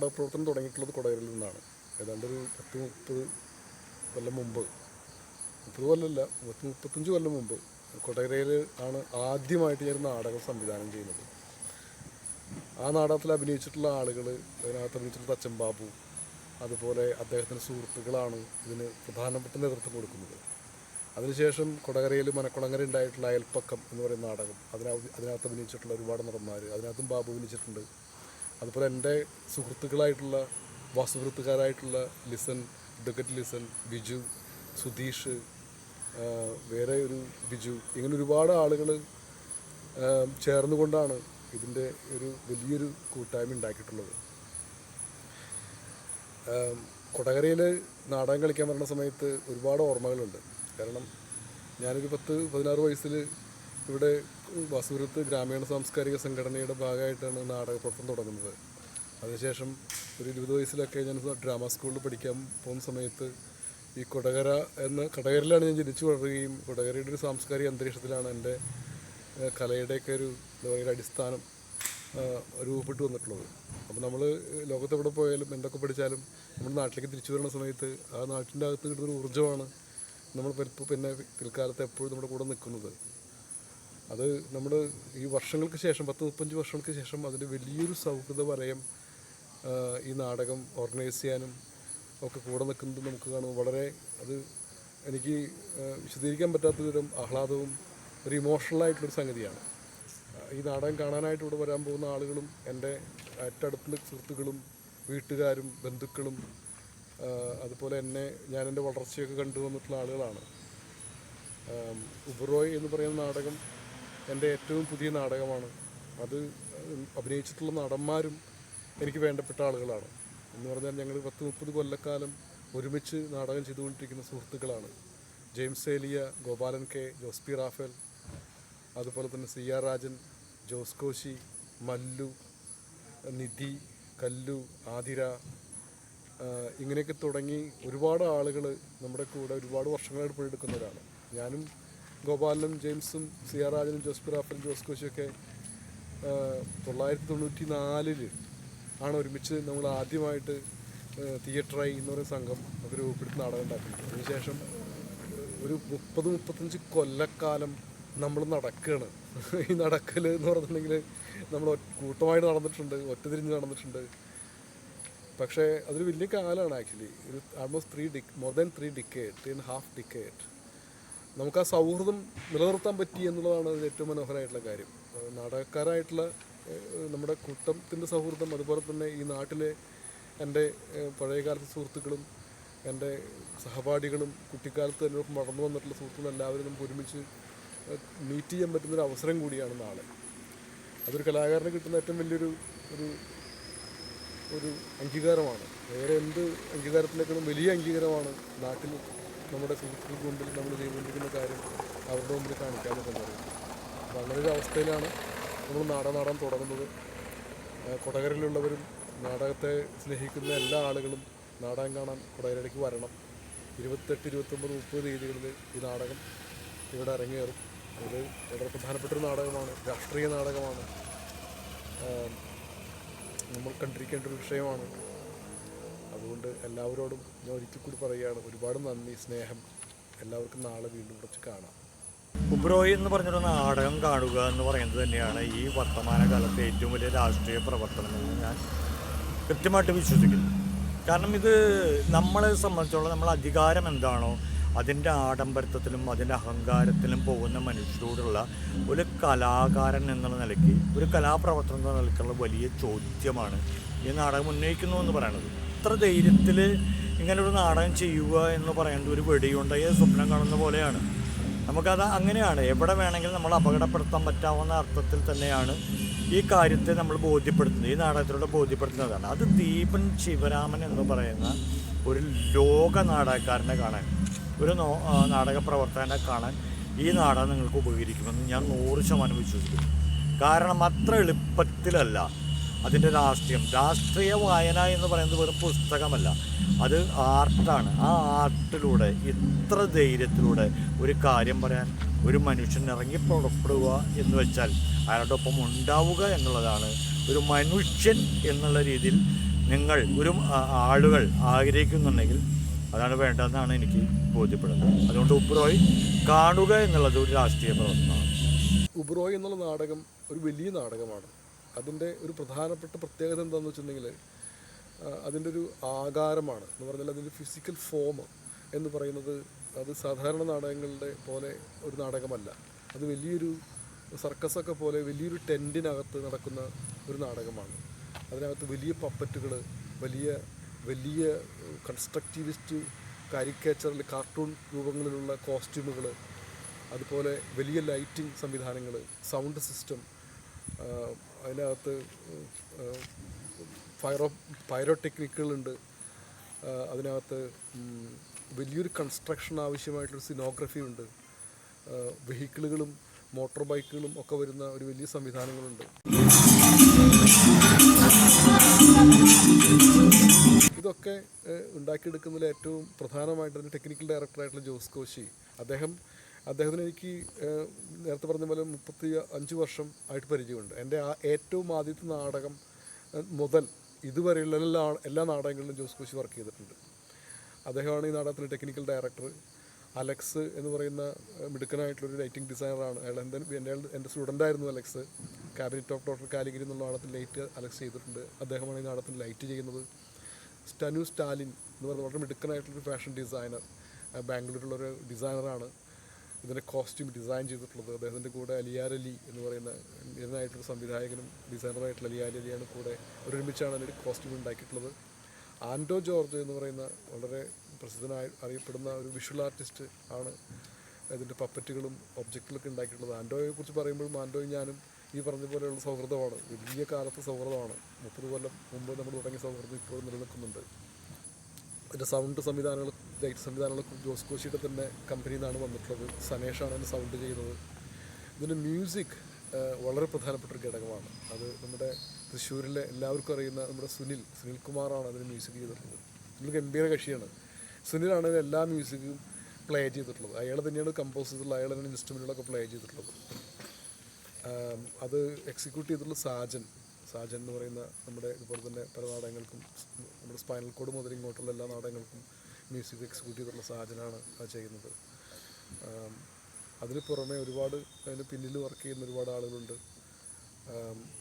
ഞാൻ പ്രവർത്തനം തുടങ്ങിയിട്ടുള്ളത് കൊടകരയിൽ നിന്നാണ്. ഏതാണ്ട് ഒരു പത്ത് മുപ്പത് കൊല്ലം മുമ്പ്. മുപ്പത് കൊല്ലമല്ല പത്ത് മുപ്പത്തഞ്ച് കൊല്ലം മുമ്പ് കൊടകരയിൽ ആണ് ആദ്യമായിട്ട് ഞാൻ നാടകം സംവിധാനം ചെയ്യുന്നത്. ആ നാടകത്തിൽ അഭിനയിച്ചിട്ടുള്ള ആളുകൾ അതിനകത്ത് അഭിനയിച്ചിട്ടുള്ള തച്ചൻ ബാബു അതുപോലെ അദ്ദേഹത്തിന്റെ സുഹൃത്തുക്കളാണ് ഇതിന് പ്രധാനപ്പെട്ട നേതൃത്വം കൊടുക്കുന്നത്. അതിനുശേഷം കൊടകരയിൽ മനക്കുളങ്ങര ഉണ്ടായിട്ടുള്ള അയൽപ്പക്കം എന്ന് പറയുന്ന നാടകം അതിനകത്ത് അഭിനയിച്ചിട്ടുള്ള ഒരുപാട് നടന്മാർ അതിനകത്തും ബാബു അഭിനയിച്ചിട്ടുണ്ട്. അതുപോലെ എന്റെ സുഹൃത്തുക്കളായിട്ടുള്ള വാസുഹൃത്തുക്കാരായിട്ടുള്ള ലിസൺ ഡുക്കറ്റ് ലിസൺ ബിജു സുധീഷ് വേറെ ഒരു ബിജു ഇങ്ങനെ ഒരുപാട് ആളുകൾ ചേർന്നുകൊണ്ടാണ് ഇതിന്റെ ഒരു വലിയൊരു കൂട്ടായ്മ ഉണ്ടാക്കിയിട്ടുള്ളത്. കൊടകരയിൽ നാടകം കളിക്കാൻ വരുന്ന സമയത്ത് ഒരുപാട് ഓർമ്മകളുണ്ട്. കാരണം ഞാനൊരു പത്ത് പതിനാറ് വയസ്സിൽ ഇവിടെ വസൂരത്ത് ഗ്രാമീണ സാംസ്കാരിക സംഘടനയുടെ ഭാഗമായിട്ടാണ് നാടക പ്രവർത്തനം തുടങ്ങുന്നത്. അതിനുശേഷം ഒരു ഇരുപത് വയസ്സിലൊക്കെ ഞാൻ ഡ്രാമ സ്കൂളിൽ പഠിക്കാൻ പോകുന്ന സമയത്ത് ഈ കൊടകര എന്ന കൊടകരയിലാണ് ഞാൻ ജനിച്ചു വളരുകയും കൊടകരയുടെ ഒരു സാംസ്കാരിക അന്തരീക്ഷത്തിലാണ് എന്റെ കലയുടെയൊക്കെ ഒരു എന്താ പറയുക അടിസ്ഥാനം രൂപപ്പെട്ടു വന്നിട്ടുള്ളത്. അപ്പോൾ നമ്മൾ ലോകത്ത് എവിടെ പോയാലും എന്തൊക്കെ പഠിച്ചാലും നമ്മുടെ നാട്ടിലേക്ക് തിരിച്ചു വരുന്ന സമയത്ത് ആ നാട്ടിന്റെ അകത്ത് കിട്ടുന്നൊരു ഊർജമാണ് നമ്മൾ പിന്നെ പിൽക്കാലത്ത് എപ്പോഴും നമ്മുടെ കൂടെ നിൽക്കുന്നത്. അത് നമ്മൾ ഈ വർഷങ്ങൾക്ക് ശേഷം പത്ത് മുപ്പഞ്ച് വർഷങ്ങൾക്ക് ശേഷം അതിന്റെ വലിയൊരു സൗഹൃദ വലയം ഈ നാടകം ഓർഗനൈസ് ചെയ്യാനും ഒക്കെ കൂടെ നിൽക്കുന്നത് നമുക്ക് കാണുമ്പോൾ വളരെ അത് എനിക്ക് വിശദീകരിക്കാൻ പറ്റാത്ത വിധം ആഹ്ലാദവും ഒരു ഇമോഷണൽ ആയിട്ടുള്ളൊരു സംഗതിയാണ്. ഈ നാടകം കാണാനായിട്ട് ഇവിടെ വരാൻ പോകുന്ന ആളുകളും എന്റെ ഏറ്റടുത്തുള്ള സുഹൃത്തുക്കളും വീട്ടുകാരും ബന്ധുക്കളും അതുപോലെ എന്നെ ഞാൻ എന്റെ വളർച്ചയൊക്കെ കണ്ടു വന്നിട്ടുള്ള ആളുകളാണ് ഉബ്രോയ് എന്ന് പറയുന്ന നാടകം എന്റെ ഏറ്റവും പുതിയ നാടകമാണ്. അത് അഭിനയിച്ചിട്ടുള്ള നടന്മാരും എനിക്ക് വേണ്ടപ്പെട്ട ആളുകളാണ്. എന്ന് പറഞ്ഞാൽ ഞങ്ങൾ പത്ത് മുപ്പത് കൊല്ലക്കാലം ഒരുമിച്ച് നാടകം ചെയ്തുകൊണ്ടിരിക്കുന്ന സുഹൃത്തുക്കളാണ്. James Eliya Gopalan K Jose P Raphael അതുപോലെ തന്നെ സി ആർ രാജൻ ജോസ് കോശി മല്ലു നിധി കല്ലു ആതിര ഇങ്ങനെയൊക്കെ തുടങ്ങി ഒരുപാട് ആളുകൾ നമ്മുടെ കൂടെ ഒരുപാട് വർഷങ്ങളായിട്ട് പണിയെടുക്കുന്നവരാണ്. ഞാനും ഗോപാലനും ജെയിംസും സി ആർ രാജനും ജോസ് പിറാഫലും ജോസ് കോശിയൊക്കെ തൊള്ളായിരത്തി തൊണ്ണൂറ്റി നാലിൽ ആണ് ഒരുമിച്ച് നമ്മൾ ആദ്യമായിട്ട് തിയേറ്ററായി എന്ന് പറയുന്ന സംഘം അവർ രൂപപ്പെടുത്തി നാടകം ഉണ്ടാക്കുന്നത് അതിനുശേഷം ഒരു മുപ്പത് മുപ്പത്തഞ്ച് കൊല്ലക്കാലം നമ്മൾ നടക്കുകയാണ് ഈ നടക്കൽ എന്ന് പറഞ്ഞിട്ടുണ്ടെങ്കിൽ നമ്മൾ കൂട്ടമായിട്ട് നടന്നിട്ടുണ്ട് ഒറ്റതിരിഞ്ഞ് നടന്നിട്ടുണ്ട്. പക്ഷേ അതൊരു വലിയ കാലമാണ് ആക്ച്വലി. ഒരു almost three decade more than three decade and half decade നമുക്ക് ആ സൗഹൃദം നിലനിർത്താൻ പറ്റി എന്നുള്ളതാണ് അതിൽ ഏറ്റവും മനോഹരമായിട്ടുള്ള കാര്യം. നാടകക്കാരായിട്ടുള്ള നമ്മുടെ കൂട്ടത്തിന്റെ സൗഹൃദം അതുപോലെ തന്നെ ഈ നാട്ടിലെ എന്റെ പഴയകാലത്ത് സുഹൃത്തുക്കളും എന്റെ സഹപാഠികളും കുട്ടിക്കാലത്ത് എന്നോടൊപ്പം വളർന്നു വന്നിട്ടുള്ള സുഹൃത്തുക്കളും എല്ലാവരും നമുക്ക് ഒരുമിച്ച് മീറ്റ് ചെയ്യാൻ പറ്റുന്നൊരു അവസരം കൂടിയാണ് നാളെ. അതൊരു കലാകാരന് കിട്ടുന്ന ഏറ്റവും വലിയൊരു ഒരു ഒരു അംഗീകാരമാണ്. വേറെ എന്ത് അംഗീകാരത്തിനേക്കാളും വലിയ അംഗീകാരമാണ് നാട്ടിൽ നമ്മുടെ സുഹൃത്തുക്കൾക്ക് മുമ്പിൽ നമ്മൾ ചെയ്തുകൊണ്ടിരിക്കുന്ന കാര്യം അവരുടെ മുമ്പിൽ കാണിക്കാമെന്നൊക്കെ പറയും. അപ്പോൾ അങ്ങനെ ഒരു അവസ്ഥയിലാണ് നമ്മൾ നാടകം നാടാൻ തുടങ്ങുന്നത് കൊടകരയിലുള്ളവരും നാടകത്തെ സ്നേഹിക്കുന്ന എല്ലാ ആളുകളും നാടകം കാണാൻ കൊടകരയിലേക്ക് വരണം. ഇരുപത്തെട്ട് ഇരുപത്തൊമ്പത് മുപ്പത് തീയതികളിൽ ഈ നാടകം ഇവിടെ അരങ്ങേറും. ഇത് വളരെ പ്രധാനപ്പെട്ട ഒരു നാടകമാണ് രാഷ്ട്രീയ നാടകമാണ്. നമ്മൾ കണ്ടിരിക്കേണ്ട ഒരു വിഷയമാണ്. അതുകൊണ്ട് എല്ലാവരോടും ഞാൻ ഒരിക്കൽ കൂടി പറയുകയാണ് ഒരുപാട് നന്ദി സ്നേഹം. എല്ലാവർക്കും നാളെ വീണ്ടും കുറച്ച് കാണാം. ഉബ്രോയി എന്ന് പറഞ്ഞൊരു നാടകം കാണുക എന്ന് പറയുന്നത് തന്നെയാണ് ഈ വർത്തമാന കാലത്തെ ഏറ്റവും വലിയ രാഷ്ട്രീയ പ്രവർത്തനം എന്ന് ഞാൻ കൃത്യമായിട്ട് വിശ്വസിക്കുന്നു. കാരണം ഇത് നമ്മളെ സംബന്ധിച്ചോളം നമ്മൾ അധികാരം എന്താണോ അതിന്റെ ആഡംബരത്വത്തിലും അതിന്റെ അഹങ്കാരത്തിലും പോകുന്ന മനുഷ്യരോടുള്ള ഒരു കലാകാരൻ എന്നുള്ള നിലയ്ക്ക് ഒരു കലാപ്രവർത്തനം എന്ന നിലയ്ക്കുള്ള വലിയ ചോദ്യമാണ് ഈ നാടകം ഉന്നയിക്കുന്നു എന്ന് പറയുന്നത്. ഇത്ര ധൈര്യത്തിൽ ഇങ്ങനെ ഒരു നാടകം ചെയ്യുക എന്ന് പറയുന്നത് ഒരു വെടിയുണ്ടായ സ്വപ്നം കാണുന്ന പോലെയാണ്. നമുക്കത് അങ്ങനെയാണ്. എവിടെ വേണമെങ്കിലും നമ്മൾ അപകടപ്പെടുത്താൻ പറ്റാവുന്ന അർത്ഥത്തിൽ തന്നെയാണ് ഈ കാര്യത്തെ നമ്മൾ ബോധ്യപ്പെടുത്തുന്നത്. ഈ നാടകത്തിലൂടെ ബോധ്യപ്പെടുത്തുന്നതാണ്. അത് ദീപൻ ശിവരാമൻ എന്ന് പറയുന്ന ഒരു ലോക നാടകക്കാരനെ കാണാൻ ഒരു നോ നാടക പ്രവർത്തകനെ കാണാൻ ഈ നാടകം നിങ്ങൾക്ക് ഉപകരിക്കുമെന്ന് ഞാൻ നൂറ് ശതമാനം വിശ്വസിക്കുന്നു. കാരണം അത്ര എളുപ്പത്തിലല്ല അതിന്റെ രാഷ്ട്രീയം. രാഷ്ട്രീയ വായന എന്ന് പറയുന്നത് വെറും പുസ്തകമല്ല. അത് ആർട്ടാണ്. ആ ആർട്ടിലൂടെ ഇത്ര ധൈര്യത്തിലൂടെ ഒരു കാര്യം പറയാൻ ഒരു മനുഷ്യൻ ഇറങ്ങി പുറപ്പെടുക എന്ന് വെച്ചാൽ അയാളുടെ ഒപ്പം ഉണ്ടാവുക എന്നുള്ളതാണ്. ഒരു മനുഷ്യൻ എന്നുള്ള രീതിയിൽ നിങ്ങൾ ഒരു ആളുകൾ ആഗ്രഹിക്കുന്നുണ്ടെങ്കിൽ അതാണ് വേണ്ടതെന്നാണ് എനിക്ക് ബോധ്യപ്പെടുന്നത്. അതുകൊണ്ട് ഉബ്രോയ് കാണുക എന്നുള്ളത് ഒരു രാഷ്ട്രീയ പ്രവർത്തനമാണ്. ഉബ്രോയ് എന്നുള്ള നാടകം ഒരു വലിയ നാടകമാണ്. അതിന്റെ ഒരു പ്രധാനപ്പെട്ട പ്രത്യേകത എന്താണെന്ന് വെച്ചിട്ടുണ്ടെങ്കിൽ അതിന്റെ ഒരു ആകാരമാണ് എന്ന് പറഞ്ഞാൽ അതിന്റെ ഫിസിക്കൽ ഫോം എന്ന് പറയുന്നത് അത് സാധാരണ നാടകങ്ങളുടെ പോലെ ഒരു നാടകമല്ല. അത് വലിയൊരു സർക്കസൊക്കെ പോലെ വലിയൊരു ടെന്റിനകത്ത് നടക്കുന്ന ഒരു നാടകമാണ്. അതിനകത്ത് വലിയ പപ്പറ്റുകൾ വലിയ വലിയ കൺസ്ട്രക്റ്റിവിസ്റ്റ് കാരിക്കേച്ചറിൽ കാർട്ടൂൺ രൂപങ്ങളിലുള്ള കോസ്റ്റ്യൂമുകൾ അതുപോലെ വലിയ ലൈറ്റിംഗ് സംവിധാനങ്ങൾ സൗണ്ട് സിസ്റ്റം അതിനകത്ത് ഫയറോ പൈറോ ടെക്നിക്കുകളുണ്ട് അതിനകത്ത് വലിയൊരു കൺസ്ട്രക്ഷൻ ആവശ്യമായിട്ടൊരു സിനോഗ്രഫി ഉണ്ട്. വെഹിക്കിളുകളും മോട്ടോർ ബൈക്കുകളും ഒക്കെ വരുന്ന ഒരു വലിയ സംവിധാനങ്ങളുണ്ട്. ഇതൊക്കെ ഉണ്ടാക്കിയെടുക്കുന്നതിൽ ഏറ്റവും പ്രധാനമായിട്ട് ടെക്നിക്കൽ ഡയറക്ടറായിട്ടുള്ള ജോസ് കോശി അദ്ദേഹം അദ്ദേഹത്തിന് എനിക്ക് നേരത്തെ പറഞ്ഞ പോലെ മുപ്പത്തി അഞ്ച് വർഷം ആയിട്ട് പരിചയമുണ്ട്. എന്റെ ആ ഏറ്റവും ആദ്യത്തെ നാടകം മുതൽ ഇതുവരെയുള്ള എല്ലാ എല്ലാ നാടകങ്ങളിലും ജോസ് കോശി വർക്ക് ചെയ്തിട്ടുണ്ട്. അദ്ദേഹമാണ് ഈ നാടകത്തിന്റെ ടെക്നിക്കൽ ഡയറക്ടർ അലക്സ് എന്ന് പറയുന്ന മിടുക്കനായിട്ടുള്ളൊരു ലൈറ്റിംഗ് ഡിസൈനറാണ് അയാൾ എന്റെ എന്റെ എന്റെ സ്റ്റുഡന്റായിരുന്നു Alex. Cabinet of doctor Caligari എന്നുള്ള നാടകത്തിൽ ലൈറ്റ് അലക്സ് ചെയ്തിട്ടുണ്ട്. അദ്ദേഹമാണ് ഈ നാടകത്തിൽ ലൈറ്റ് ചെയ്യുന്നത്. സ്റ്റനു സ്റ്റാലിൻ എന്ന് പറയുന്ന വളരെ മിടുക്കനായിട്ടുള്ളൊരു ഫാഷൻ ഡിസൈനർ ബാംഗ്ലൂരിലുള്ളൊരു ഡിസൈനറാണ് ഇതിന്റെ കോസ്റ്റ്യൂം ഡിസൈൻ ചെയ്തിട്ടുള്ളത് അദ്ദേഹത്തിന്റെ കൂടെ അലിയാരലി എന്ന് പറയുന്ന ഇതിനായിട്ടൊരു സംവിധായകനും ഡിസൈനറായിട്ടുള്ള അലിയാരലിയാണ് കൂടെ ഒരുമിച്ചാണ് അതിന്റെ കോസ്റ്റ്യൂം ഉണ്ടാക്കിയിട്ടുള്ളത്. ആൻഡോ ജോർജ് എന്ന് പറയുന്ന വളരെ പ്രസിദ്ധനായി അറിയപ്പെടുന്ന ഒരു വിഷ്വൽ ആർട്ടിസ്റ്റ് ആണ് ഇതിന്റെ പപ്പറ്റുകളും ഒബ്ജക്റ്റുകളൊക്കെ ഉണ്ടാക്കിയിട്ടുള്ളത്. ആൻഡോയെ കുറിച്ച് പറയുമ്പോഴും ആൻഡോയും ഞാനും ഈ പറഞ്ഞ പോലെയുള്ള സൗഹൃദമാണ്. വലിയ കാലത്തെ സൗഹൃദമാണ്. മുപ്പത് കൊല്ലം മുമ്പ് നമ്മൾ തുടങ്ങിയ സൗഹൃദം ഇപ്പോഴും നിലനിൽക്കുന്നുണ്ട്. അതിന്റെ സൗണ്ട് സംവിധാനങ്ങൾ ലൈറ്റ് സംവിധാനങ്ങൾ ജോസ് കോശിയുടെ തന്നെ കമ്പനിയിൽ നിന്നാണ് വന്നിട്ടുള്ളത്. സനേഷാണ് അതിന് സൗണ്ട് ചെയ്യുന്നത് ഇതിന്റെ മ്യൂസിക് വളരെ പ്രധാനപ്പെട്ട ഒരു ഘടകമാണ്. അത് നമ്മുടെ തൃശ്ശൂരിലെ എല്ലാവർക്കും അറിയുന്ന നമ്മുടെ സുനിൽ സുനിൽ കുമാറാണ് അതിന് മ്യൂസിക് ചെയ്തിട്ടുള്ളത്. സുനിൽ ഗംഭീര കക്ഷിയാണ്. സുനിലാണ് എല്ലാ മ്യൂസിക്കും പ്ലേ ചെയ്തിട്ടുള്ളത്. അയാൾ തന്നെയാണ് കമ്പോസ് ചെയ്തിട്ടുള്ളത്. അയാൾ തന്നെ ഇൻസ്ട്രുമെന്റുകളൊക്കെ പ്ലേ ചെയ്തിട്ടുള്ളത്. അത് എക്സിക്യൂട്ട് ചെയ്തിട്ടുള്ള സാജൻ. സാജൻ എന്ന് പറയുന്ന നമ്മുടെ ഇതുപോലെ തന്നെ പല നാടകങ്ങൾക്കും നമ്മുടെ സ്പൈനൽ കോഡ് മുതൽ ഇങ്ങോട്ടുള്ള എല്ലാ നാടകങ്ങൾക്കും മ്യൂസിക് എക്സിക്യൂട്ട് ചെയ്തിട്ടുള്ള സാജനാണ് അത് ചെയ്യുന്നത്. അതിന് പുറമെ ഒരുപാട് അതിന് പിന്നിൽ വർക്ക് ചെയ്യുന്ന ഒരുപാട് ആളുകളുണ്ട്.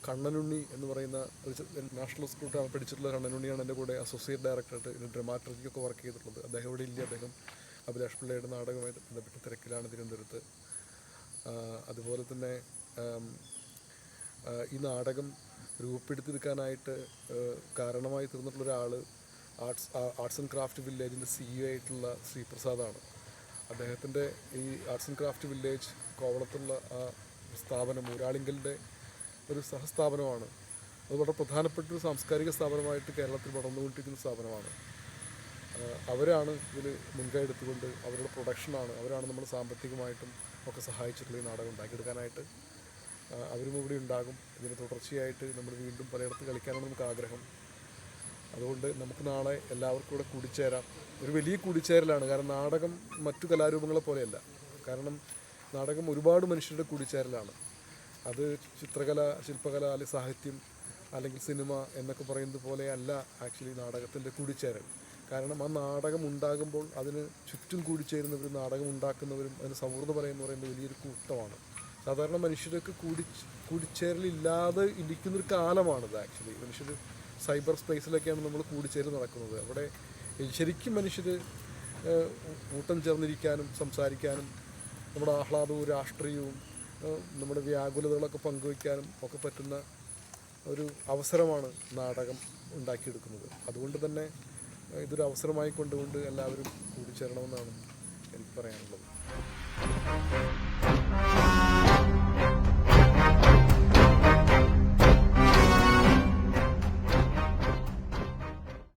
കണ്ണനുണ്ണി എന്ന് പറയുന്ന ഒരു നാഷണൽ സ്കൂട്ടാണ് പഠിച്ചിട്ടുള്ള കണ്ണനുണ്ണിയാണ് എന്റെ കൂടെ അസോസിയേറ്റ് ഡയറക്ടറായിട്ട് ഇതിന്റെ ഡ്രമാറ്റർജിക്കൊക്കെ വർക്ക് ചെയ്തിട്ടുള്ളത്. അദ്ദേഹം ഇവിടെ ഇല്ല. അദ്ദേഹം അഭിലാഷ് പിള്ളയുടെ നാടകമായിട്ട് ബന്ധപ്പെട്ട തിരക്കിലാണ് തിരുവനന്തപുരത്ത്. അതുപോലെ തന്നെ ഈ നാടകം രൂപപ്പെടുത്തിയെടുക്കാനായിട്ട് കാരണമായി തീർന്നിട്ടുള്ള ഒരാൾ ആർട്സ് ആർട്സ് ആൻഡ് ക്രാഫ്റ്റ് വില്ലേജിന്റെ സിഇഒ ആയിട്ടുള്ള ശ്രീപ്രസാദാണ് അദ്ദേഹത്തിന്റെ ഈ ആർട്സ് ആൻഡ് ക്രാഫ്റ്റ് വില്ലേജ് കോവളത്തുള്ള ആ സ്ഥാപനം ഊരാളിങ്കലിന്റെ ഒരു സഹസ്ഥാപനമാണ്. അത് വളരെ പ്രധാനപ്പെട്ട ഒരു സാംസ്കാരിക സ്ഥാപനമായിട്ട് കേരളത്തിൽ വളർന്നുകൊണ്ടിരിക്കുന്ന സ്ഥാപനമാണ്. അവരാണ് ഇതിൽ മുൻകൈ എടുത്തുകൊണ്ട് അവരുടെ പ്രൊഡക്ഷനാണ് അവരാണ് നമ്മൾ സാമ്പത്തികമായിട്ടും ഒക്കെ സഹായിച്ചിട്ടുള്ള ഈ നാടകം ഉണ്ടാക്കിയെടുക്കാനായിട്ട് അവരും ഇവിടെ ഉണ്ടാകും. ഇതിന് തുടർച്ചയായിട്ട് നമ്മൾ വീണ്ടും പലയിടത്ത് കളിക്കാനാണ് നമുക്ക് ആഗ്രഹം. അതുകൊണ്ട് നമുക്ക് നാളെ എല്ലാവർക്കും കൂടെ കൂടിച്ചേരാം. ഒരു വലിയ കൂടിച്ചേരലാണ്. കാരണം നാടകം മറ്റു കലാരൂപങ്ങളെ പോലെയല്ല. കാരണം നാടകം ഒരുപാട് മനുഷ്യരുടെ കൂടിച്ചേരലാണ്. അത് ചിത്രകല ശില്പകല അല്ലെങ്കിൽ സാഹിത്യം അല്ലെങ്കിൽ സിനിമ എന്നൊക്കെ പറയുന്നത് പോലെ അല്ല ആക്ച്വലി നാടകത്തിന്റെ കൂടിച്ചേരൽ. കാരണം ആ നാടകം ഉണ്ടാകുമ്പോൾ അതിന് ചുറ്റും കൂടിച്ചേരുന്നവരും നാടകം ഉണ്ടാക്കുന്നവരും അതിന് സൗഹൃദം പറയുന്ന പറയുന്നത് വലിയൊരു കൂട്ടമാണ്. സാധാരണ മനുഷ്യരൊക്കെ കൂടി കൂടിച്ചേരലില്ലാതെ ഇരിക്കുന്നൊരു കാലമാണിത് ആക്ച്വലി മനുഷ്യർ സൈബർ സ്പേസിലൊക്കെയാണ് നമ്മൾ കൂടിച്ചേരൽ നടക്കുന്നത്. അവിടെ ശരിക്കും മനുഷ്യർ കൂട്ടം ചേർന്നിരിക്കാനും സംസാരിക്കാനും നമ്മുടെ ആഹ്ലാദവും രാഷ്ട്രീയവും നമ്മുടെ വ്യാകുലതകളൊക്കെ പങ്കുവയ്ക്കാനും ഒക്കെ പറ്റുന്ന ഒരു അവസരമാണ് നാടകം ഉണ്ടാക്കിയെടുക്കുന്നത്. അതുകൊണ്ട് തന്നെ ഇതൊരു അവസരമായി കൊണ്ടുകൊണ്ട് എല്ലാവരും കൂടിച്ചേരണമെന്നാണ് എനിക്ക് പറയാനുള്ളത്.